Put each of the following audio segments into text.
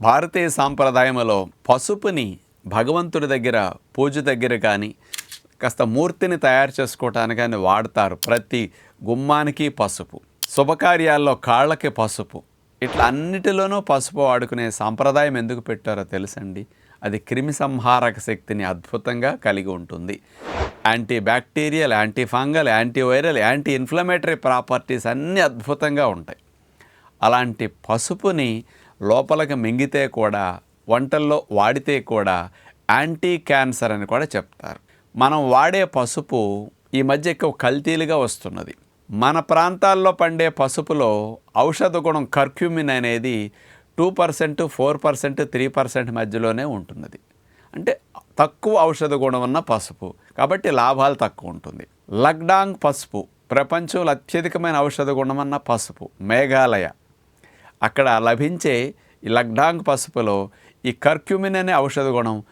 భారతీయ సాంప్రదాయంలో పసుపుని భగవంతుడి దగ్గర పూజ దగ్గర కానీ కాస్త మూర్తిని తయారు చేసుకోవటానికి కానీ వాడతారు ప్రతి గుమ్మానికి పసుపు. శుభకార్యాల్లో కాళ్ళకి పసుపు. ఇట్లా అన్నిటిలోనూ పసుపు వాడుకునే సాంప్రదాయం ఎందుకు పెట్టారో తెలుసండి? అది క్రిమి సంహారక శక్తిని అద్భుతంగా కలిగి ఉంటుంది. Anti bacterial anti fungal anti viral anti inflammatory properties అన్నీ అద్భుతంగా ఉంటాయి. అలాంటి పసుపుని లోపలికి మింగితే కూడా వంటల్లో వాడితే కూడా యాంటీ క్యాన్సర్ అని కూడా చెప్తారు. మనం వాడే పసుపు ఈ మధ్య ఎక్కువ కల్తీలుగా వస్తున్నది. మన ప్రాంతాల్లో పండే పసుపులో ఔషధ గుణం కర్క్యూమిన్ అనేది two percent four percent three percent మధ్యలోనే ఉంటున్నది. అంటే తక్కువ ఔషధ గుణం ఉన్న పసుపు. కాబట్టి లాభాలు తక్కువ ఉంటుంది. లగ్డాంగ్ పసుపు ప్రపంచంలో అత్యధికమైన ఔషధ గుణం పసుపు మేఘాలయ. అక్కడ లభించే ఈ లగ్డాంగ్ పసుపులో ఈ కర్క్యూమిన్ అనే ఔషధ గుణం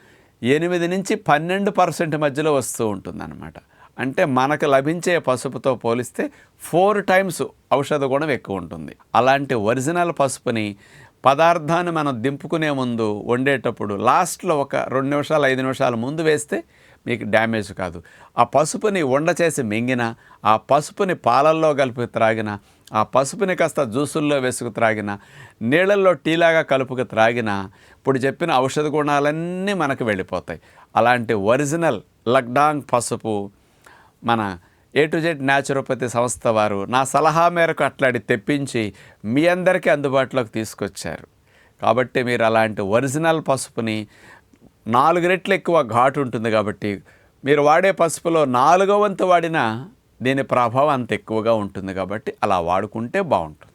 ఎనిమిది నుంచి పన్నెండు పర్సెంట్ మధ్యలో వస్తూ ఉంటుందన్నమాట. అంటే మనకు లభించే పసుపుతో పోలిస్తే ఫోర్ టైమ్స్ ఔషధ గుణం ఎక్కువ ఉంటుంది. అలాంటి ఒరిజినల్ పసుపుని పదార్థాన్ని మనం దింపుకునే ముందు వండేటప్పుడు లాస్ట్లో ఒక రెండు నిమిషాలు ఐదు నిమిషాలు ముందు వేస్తే మీకు డ్యామేజ్ కాదు. ఆ పసుపుని వండ చేసి మింగిన ఆ పసుపుని పాలల్లో కలిపి త్రాగిన ఆ పసుపుని కాస్త జ్యూసుల్లో వేసుకు త్రాగిన నీళ్ళల్లో టీలాగా కలుపుకు త్రాగిన ఇప్పుడు చెప్పిన ఔషధ గుణాలన్నీ మనకు వెళ్ళిపోతాయి. అలాంటి ఒరిజినల్ లక్డాంగ్ పసుపు మన ఏ టు జెడ్ న్యాచురోపతి సంస్థ వారు నా సలహా మేరకు అట్లాడి తెప్పించి మీ అందరికీ అందుబాటులోకి తీసుకొచ్చారు. కాబట్టి మీరు అలాంటి ఒరిజినల్ పసుపుని నాలుగు రెట్లు ఎక్కువ ఘాటు ఉంటుంది కాబట్టి మీరు వాడే పసుపులో నాలుగో వంతు వాడినా దీని ప్రభావం అంత ఎక్కువగా ఉంటుంది కాబట్టి అలా వాడుకుంటే బాగుంటుంది.